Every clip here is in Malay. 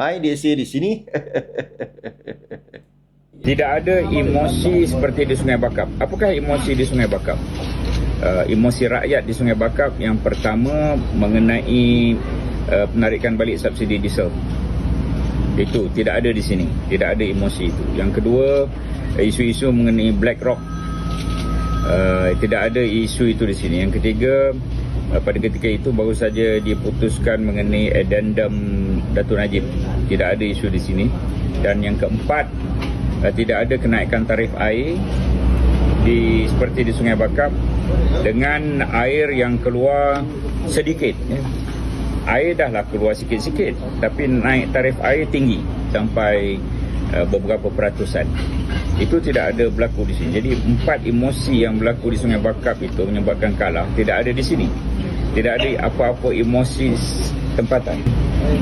Hai Desi di sini. Tidak ada emosi seperti di Sungai Bakap. Apakah emosi di Sungai Bakap? Uh, emosi rakyat di Sungai Bakap yang pertama mengenai uh, penarikan balik subsidi diesel. Itu tidak ada di sini. Tidak ada emosi itu. Yang kedua, isu-isu mengenai Black Rock. Uh, tidak ada isu itu di sini. Yang ketiga, pada ketika itu baru saja diputuskan mengenai addendum Datuk Najib. Tidak ada isu di sini. Dan yang keempat, uh, tidak ada kenaikan tarif air di seperti di Sungai Bakap dengan air yang keluar sedikit ya. air dah lah keluar sikit-sikit tapi naik tarif air tinggi sampai uh, beberapa peratusan itu tidak ada berlaku di sini. Jadi empat emosi yang berlaku di Sungai Bakap itu menyebabkan kalah. Tidak ada di sini. Tidak ada apa-apa emosi tempatan.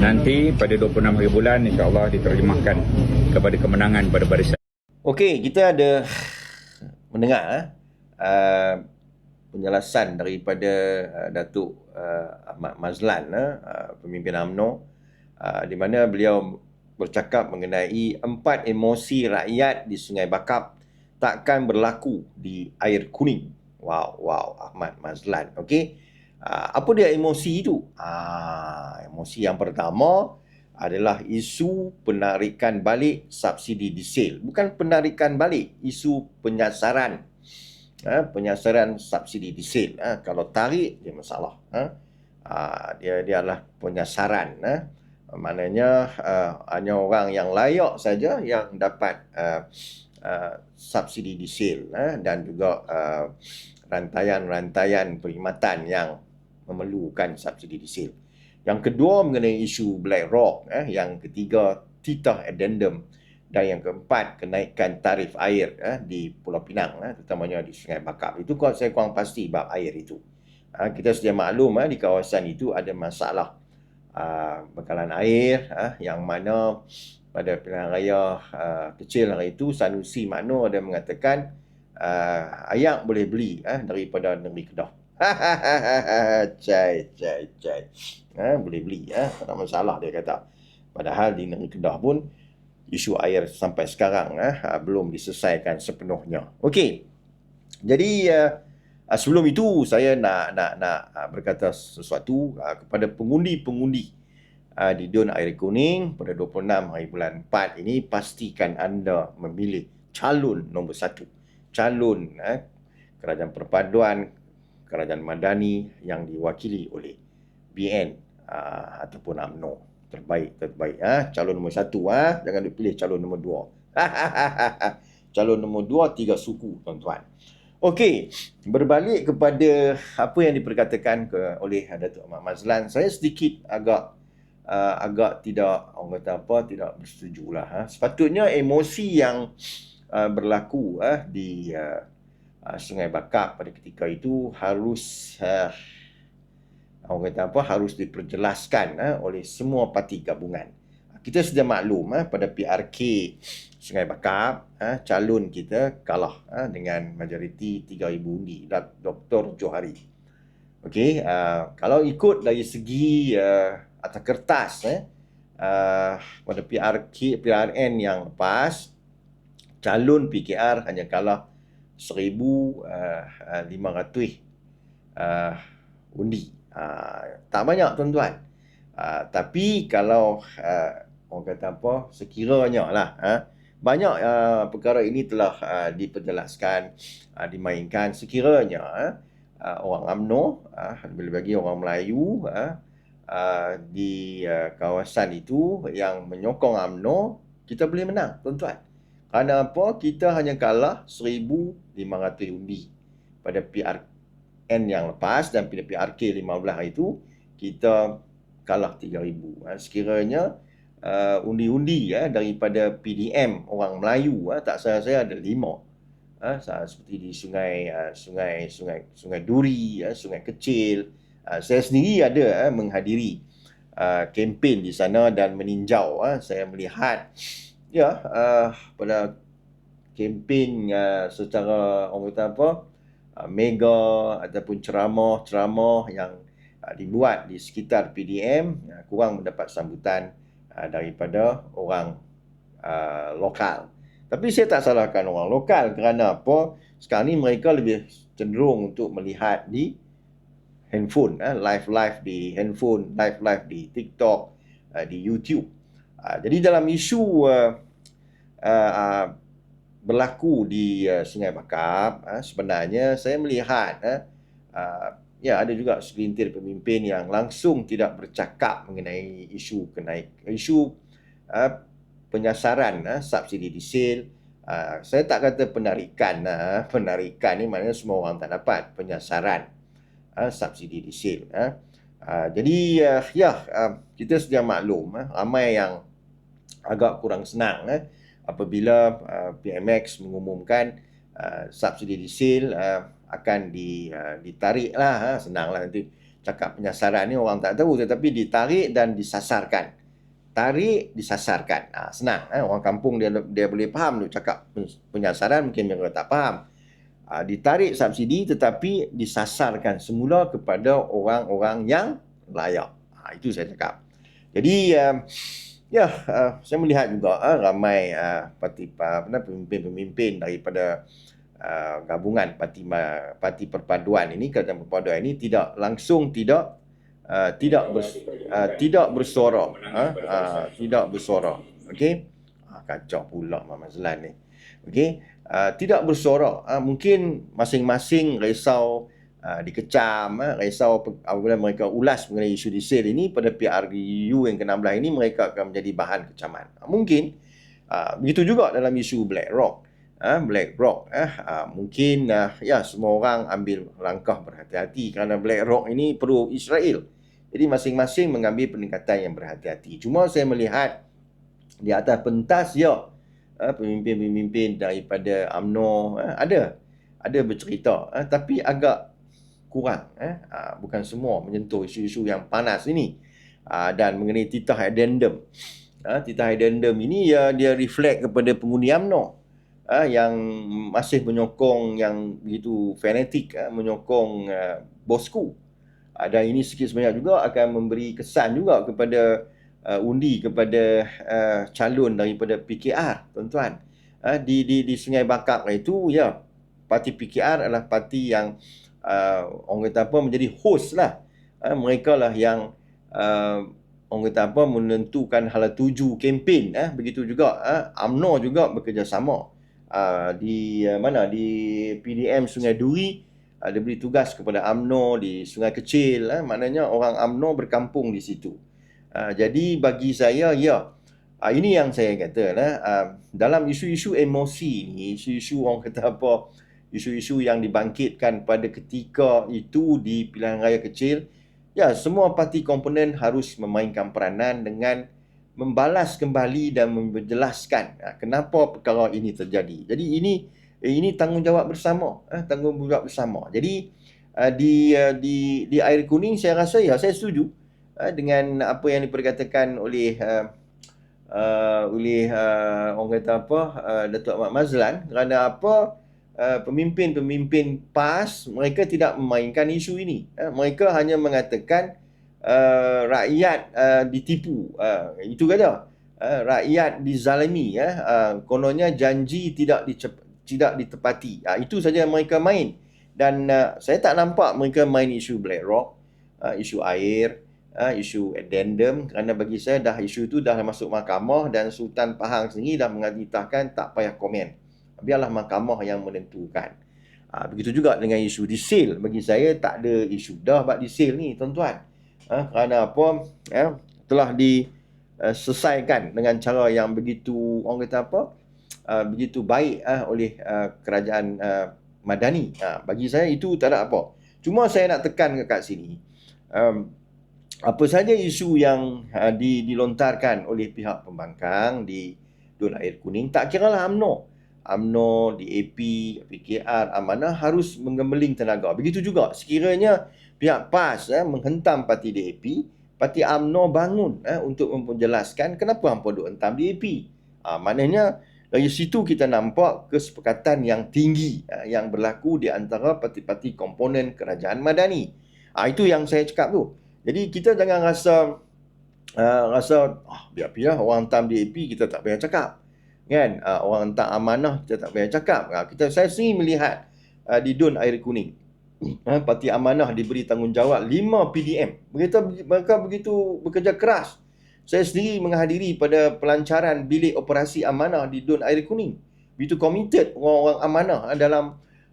Nanti pada 26 hari bulan insyaAllah diterjemahkan kepada kemenangan pada barisan. Okey, kita ada mendengar uh, penjelasan daripada uh, Datuk uh, Ahmad Mazlan uh, pemimpin AMNO uh, di mana beliau bercakap mengenai empat emosi rakyat di Sungai Bakap takkan berlaku di air kuning. Wow, wow, Ahmad Mazlan. Okey. Uh, apa dia emosi itu? Ah, emosi yang pertama adalah isu penarikan balik subsidi diesel. Bukan penarikan balik, isu penyasaran. Ha, penyasaran subsidi diesel. Ha, kalau tarik, dia masalah. Ha? Ha, dia, dia adalah penyasaran. Ha? Maknanya uh, hanya orang yang layak saja yang dapat uh, uh, subsidi diesel uh, dan juga uh, rantaian-rantaian perkhidmatan yang memerlukan subsidi diesel. Yang kedua mengenai isu Black Rock. Eh. Yang ketiga, titah addendum. Dan yang keempat, kenaikan tarif air eh, di Pulau Pinang. Eh, terutamanya di Sungai Bakap. Itu kalau saya kurang pasti bab air itu. Ha, kita sedia maklum eh, di kawasan itu ada masalah uh, bekalan air. Eh, yang mana pada pilihan raya uh, kecil hari itu, Sanusi Makno ada mengatakan uh, ayak boleh beli eh, daripada negeri Kedah. cai, cai, cai. Ha, boleh beli. Ha? Tak masalah dia kata. Padahal di negeri Kedah pun isu air sampai sekarang ha, belum diselesaikan sepenuhnya. Okey. Jadi uh, sebelum itu saya nak nak nak berkata sesuatu uh, kepada pengundi-pengundi. Di Dun Air Kuning pada 26 hari bulan 4 ini pastikan anda memilih calon nombor satu. Calon uh, kerajaan perpaduan kerajaan madani yang diwakili oleh BN uh, ah, ataupun AMNO terbaik terbaik ah calon nombor satu ah jangan dipilih calon nombor dua. Calon nombor dua tiga suku tuan-tuan okey berbalik kepada apa yang diperkatakan ke oleh Datuk Ahmad Mazlan saya sedikit agak uh, agak tidak orang kata apa tidak bersetuju lah ha? sepatutnya emosi yang uh, berlaku uh, di uh, uh, Sungai Bakap pada ketika itu harus uh, orang kata apa harus diperjelaskan uh, oleh semua parti gabungan. Kita sudah maklum uh, pada PRK Sungai Bakap uh, calon kita kalah uh, dengan majoriti 3000 undi Dr. Johari. Okey, uh, kalau ikut dari segi uh, atas kertas eh uh, pada PRK PRN yang lepas calon PKR hanya kalah 1500 uh, uh, undi. Uh, tak banyak tuan-tuan. Uh, tapi kalau uh, orang kata apa, sekiranya lah, uh, banyak uh, perkara ini telah uh, diperjelaskan, uh, dimainkan. Sekiranya uh, uh, orang UMNO, uh, lebih-lebih orang Melayu uh, uh, di uh, kawasan itu yang menyokong UMNO, kita boleh menang tuan-tuan. Kerana apa? Kita hanya kalah 1,500 undi pada PRN yang lepas dan pada PRK 15 itu kita kalah 3,000. Ha, sekiranya uh, undi-undi ya, daripada PDM orang Melayu, ha, tak saya saya ada lima. Ha, seperti di sungai uh, sungai sungai sungai Duri, ya, sungai kecil. Uh, saya sendiri ada uh, menghadiri uh, kempen di sana dan meninjau. Uh, saya melihat ya uh, pada kempen uh, secara orang kata apa uh, mega ataupun ceramah-ceramah yang uh, dibuat di sekitar PDM uh, kurang mendapat sambutan uh, daripada orang uh, lokal. Tapi saya tak salahkan orang lokal kerana apa? Sekarang ni mereka lebih cenderung untuk melihat di handphone, eh, live-live di handphone, live-live di TikTok, uh, di YouTube. Uh, jadi dalam isu uh, uh, berlaku di uh, Sungai Bakap, uh, sebenarnya saya melihat uh, uh, ya ada juga segelintir pemimpin yang langsung tidak bercakap mengenai isu kenaik isu uh, penyasaran uh, subsidi diesel. Uh, saya tak kata penarikan, uh, penarikan ni maknanya semua orang tak dapat penyasaran uh, subsidi diesel. Uh. Uh, jadi uh, ya uh, kita sedia maklum uh, ramai yang agak kurang senang uh, apabila uh, PMX mengumumkan uh, subsidi diesel uh, akan di, uh, ditarik lah. Ha? Senang lah nanti cakap penyasaran ni orang tak tahu tetapi ditarik dan disasarkan. Tarik, disasarkan. Ha, senang. Ha? Orang kampung dia dia boleh faham tu cakap penyasaran mungkin mereka tak faham. Ha, ditarik subsidi tetapi disasarkan semula kepada orang-orang yang layak. Ha, itu saya cakap. Jadi, uh, ya, uh, saya melihat juga uh, ramai uh, parti, uh, pemimpin-pemimpin daripada uh, gabungan parti parti perpaduan ini kerajaan perpaduan ini tidak langsung tidak uh, tidak ber, uh, tidak bersuara uh, uh, tidak bersuara okey? Uh, kacau pula Mama Zlan ni. Okey? Uh, tidak bersuara uh, mungkin masing-masing risau uh, dikecam uh, risau apabila mereka ulas mengenai isu diesel ini pada PRU yang ke-16 ini mereka akan menjadi bahan kecaman. Uh, mungkin uh, begitu juga dalam isu Black Rock uh, Black Rock eh uh, mungkin uh, ya semua orang ambil langkah berhati-hati kerana Black Rock ini perlu Israel. Jadi masing-masing mengambil pendekatan yang berhati-hati. Cuma saya melihat di atas pentas ya uh, pemimpin-pemimpin daripada AMNO uh, ada ada bercerita uh, tapi agak kurang eh uh, bukan semua menyentuh isu-isu yang panas ini uh, dan mengenai titah addendum uh, titah addendum ini ya dia reflect kepada pengundi AMNO uh, yang masih menyokong yang begitu fanatik uh, menyokong uh, bosku. Uh, dan ini sikit sebanyak juga akan memberi kesan juga kepada uh, undi kepada uh, calon daripada PKR, tuan-tuan. Uh, di di di Sungai Bakap itu ya parti PKR adalah parti yang uh, orang kata apa menjadi host lah. Uh, mereka lah yang uh, orang kata apa menentukan hala tuju kempen eh begitu juga eh AMNO juga bekerjasama uh, di uh, mana di PDM Sungai Duri uh, dia beri tugas kepada AMNO di Sungai Kecil uh, maknanya orang AMNO berkampung di situ. Uh, jadi bagi saya ya uh, ini yang saya kata lah uh, dalam isu-isu emosi ni isu-isu orang kata apa isu-isu yang dibangkitkan pada ketika itu di pilihan raya kecil ya semua parti komponen harus memainkan peranan dengan membalas kembali dan menjelaskan ha, kenapa perkara ini terjadi. Jadi ini eh, ini tanggungjawab bersama, ha, tanggungjawab bersama. Jadi uh, di uh, di di air kuning saya rasa ya saya setuju uh, dengan apa yang diperkatakan oleh uh, uh, oleh uh, orang kata apa uh, Datuk Ahmad Mazlan kerana apa uh, pemimpin-pemimpin PAS mereka tidak memainkan isu ini. Uh, mereka hanya mengatakan uh, rakyat uh, ditipu. Uh, itu kata. Uh, rakyat dizalimi. Uh, kononnya janji tidak dicep- tidak ditepati. Uh, itu saja mereka main. Dan uh, saya tak nampak mereka main isu Black Rock, uh, isu air, uh, isu addendum. Kerana bagi saya dah isu itu dah masuk mahkamah dan Sultan Pahang sendiri dah mengatitahkan tak payah komen. Biarlah mahkamah yang menentukan. Uh, begitu juga dengan isu diesel. Bagi saya tak ada isu dah bak diesel ni tuan-tuan ha, kerana apa ya, telah diselesaikan dengan cara yang begitu orang kata apa uh, begitu baik uh, oleh uh, kerajaan uh, madani. Uh, bagi saya itu tak ada apa. Cuma saya nak tekan kat sini um, apa saja isu yang uh, di, dilontarkan oleh pihak pembangkang di Dun Air Kuning tak kira lah UMNO UMNO, DAP, PKR, Amanah harus menggembeling tenaga. Begitu juga sekiranya pihak PAS eh, menghentam parti DAP, parti AMNO bangun eh, untuk menjelaskan kenapa hampa duk hentam DAP. Ha, maknanya dari situ kita nampak kesepakatan yang tinggi eh, yang berlaku di antara parti-parti komponen kerajaan madani. Ha, itu yang saya cakap tu. Jadi kita jangan rasa uh, rasa oh, biar-biar orang hantar DAP kita tak payah cakap. Kan? Uh, orang hantar amanah kita tak payah cakap. Uh, kita saya sendiri melihat uh, di Dun Air Kuning. Uh, parti amanah diberi tanggungjawab 5 PDM. Mereka, mereka begitu bekerja keras. Saya sendiri menghadiri pada pelancaran bilik operasi amanah di Dun Air Kuning. Begitu committed orang-orang amanah uh, dalam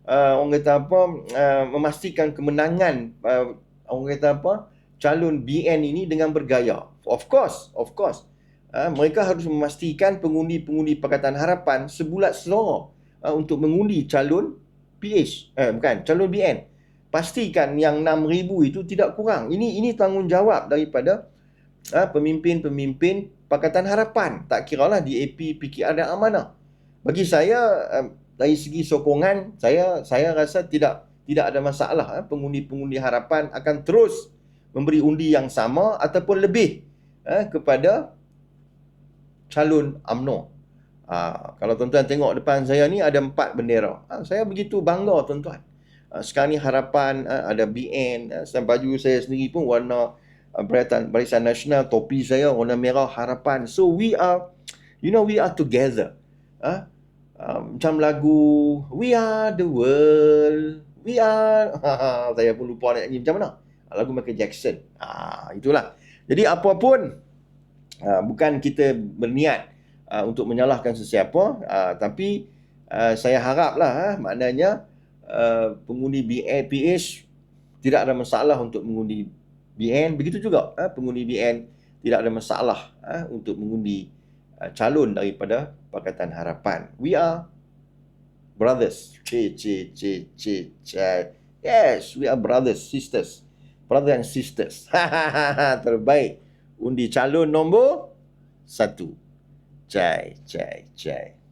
uh, orang kata apa uh, memastikan kemenangan uh, orang kata apa calon BN ini dengan bergaya. Of course, of course. Uh, mereka harus memastikan pengundi-pengundi Pakatan Harapan sebulat selora uh, untuk mengundi calon PH, eh bukan, calon BN. Pastikan yang 6000 itu tidak kurang. Ini ini tanggungjawab daripada uh, pemimpin-pemimpin Pakatan Harapan. Tak kiralah DAP, PKR dan Amanah. Bagi saya uh, dari segi sokongan saya saya rasa tidak tidak ada masalah pengundi-pengundi harapan akan terus memberi undi yang sama ataupun lebih kepada calon UMNO. Uh, kalau tuan-tuan tengok depan saya ni ada empat bendera. Uh, saya begitu bangga tuan-tuan. Uh, sekarang ni harapan uh, ada BN. Dan baju saya sendiri pun warna uh, barisan, nasional. Topi saya warna merah harapan. So we are, you know we are together. Uh, uh, macam lagu We Are The World. We are... saya pun lupa nak nyanyi macam mana. Lagu Michael Jackson. Ah, itulah. Jadi apapun uh, bukan kita berniat uh, untuk menyalahkan sesiapa uh, tapi uh, saya haraplah uh, maknanya uh, pengundi BNPH tidak ada masalah untuk mengundi BN begitu juga uh, pengundi BN tidak ada masalah uh, untuk mengundi uh, calon daripada Pakatan Harapan. We are brothers. C c c c c. Yes we are brothers sisters. Brother and sisters. Terbaik undi calon nombor satu. Cai, cai, cai.